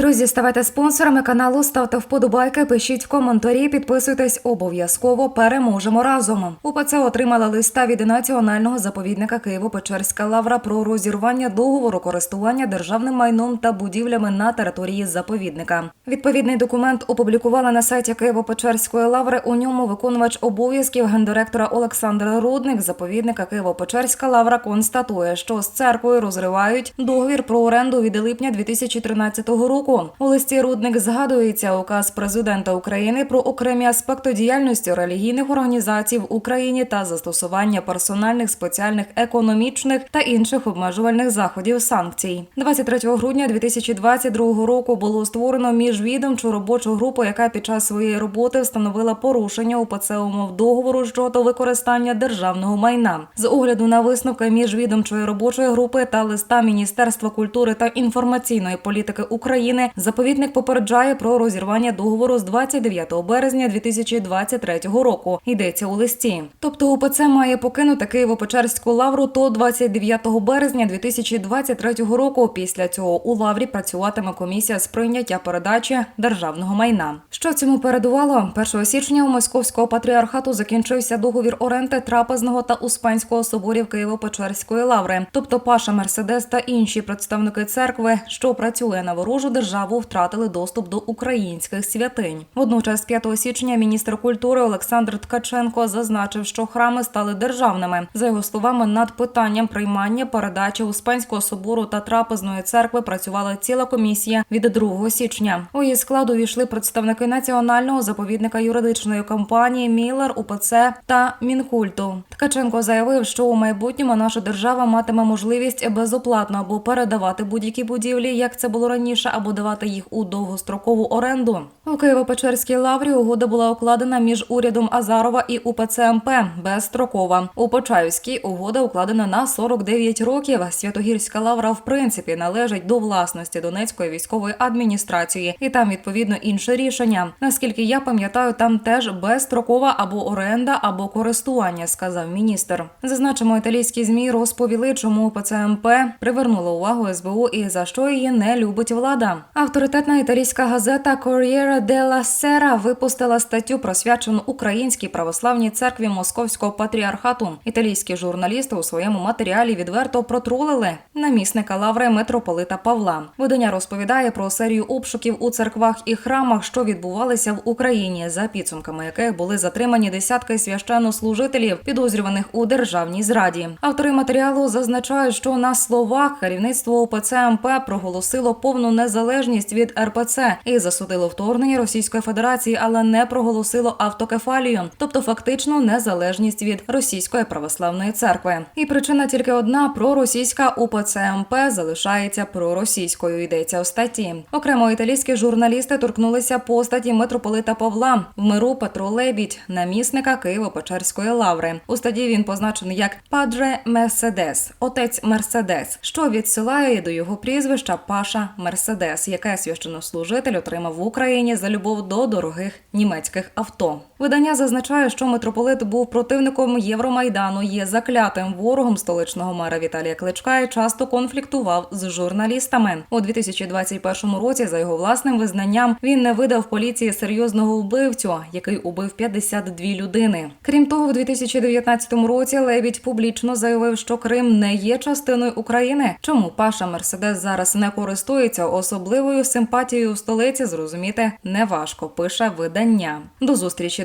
Друзі, ставайте спонсорами каналу, ставте вподобайки, пишіть коментарі, підписуйтесь обов'язково. Переможемо разом. УПЦ отримала листа від національного заповідника Києво-Печерська лавра про розірвання договору користування державним майном та будівлями на території заповідника. Відповідний документ опублікували на сайті Києво-Печерської лаври. У ньому виконувач обов'язків гендиректора Олександр Рудник заповідника Києво-Печерська лавра констатує, що з церквою розривають договір про оренду від липня 2013 року. У листі Рудник згадується указ президента України про окремі аспекти діяльності релігійних організацій в Україні та застосування персональних спеціальних економічних та інших обмежувальних заходів санкцій. 23 грудня 2022 року було створено міжвідомчу робочу групу, яка під час своєї роботи встановила порушення УПЦ умов договору щодо використання державного майна. З огляду на висновки міжвідомчої робочої групи та листа Міністерства культури та інформаційної політики України заповідник попереджає про розірвання договору з 29 березня 2023 року. Йдеться у листі. Тобто УПЦ має покинути Києво-Печерську лавру до 29 березня 2023 року. Після цього у лаврі працюватиме комісія з прийняття передачі державного майна. Що цьому передувало? 1 січня у московського патріархату закінчився договір оренди трапезного та успенського соборів Києво-Печерської лаври. Тобто Паша Мерседес та інші представники церкви, що працює на ворожу державу, втратили доступ до українських святинь. Водночас, 5 січня, міністр культури Олександр Ткаченко зазначив, що храми стали державними. За його словами, над питанням приймання передачі Успенського собору та трапезної церкви працювала ціла комісія від 2 січня. У її складу війшли представники національного заповідника юридичної компанії Міллер УПЦ та Мінкульту. Ткаченко заявив, що у майбутньому наша держава матиме можливість безоплатно або передавати будь-які будівлі, як це було раніше, або давати їх у довгострокову оренду. У Києво-Печерській лаврі угода була укладена між урядом Азарова і УПЦ МП безстрокова. У Почаївській угода укладена на 49 років. Святогірська лавра в принципі належить до власності Донецької військової адміністрації, і там відповідно інше рішення. Наскільки я пам'ятаю, там теж безстрокова або оренда, або користування, сказав міністр. Зазначимо, італійські змі розповіли, чому УПЦ привернула увагу СБУ і за що її не любить влада. Авторитетна італійська газета Corriere della Sera випустила статтю, присвячену Українській православній церкві Московського патріархату. Італійські журналісти у своєму матеріалі відверто протролили намісника лаври митрополита Павла. Видання розповідає про серію обшуків у церквах і храмах, що відбувалися в Україні, за підсумками яких були затримані десятки священнослужителів, підозрюваних у державній зраді. Автори матеріалу зазначають, що на словах керівництво ОПЦ МП проголосило повну незалежність від РПЦ і засудило вторгнення Російської Федерації, але не проголосило автокефалію, тобто фактичну незалежність від Російської православної церкви. І причина тільки одна: проросійська УПЦ МП залишається проросійською. Йдеться у статті. Окремо італійські журналісти торкнулися постаті митрополита Павла в миру Петро Лебідь, намісника Києво-Печерської лаври. У статті він позначений як Падре Мерседес, отець Мерседес, що відсилає до його прізвища Паша Мерседес, яке священнослужитель отримав в Україні за любов до дорогих німецьких авто. Видання зазначає, що митрополит був противником Євромайдану, є заклятим ворогом столичного мера Віталія Кличка і часто конфліктував з журналістами. У 2021 році, за його власним визнанням, він не видав поліції серйозного вбивцю, який убив 52 людини. Крім того, в 2019 році Лебідь публічно заявив, що Крим не є частиною України. Чому Паша Мерседес зараз не користується особливою симпатією в столиці? Зрозуміти неважко. Пише видання. До зустрічі,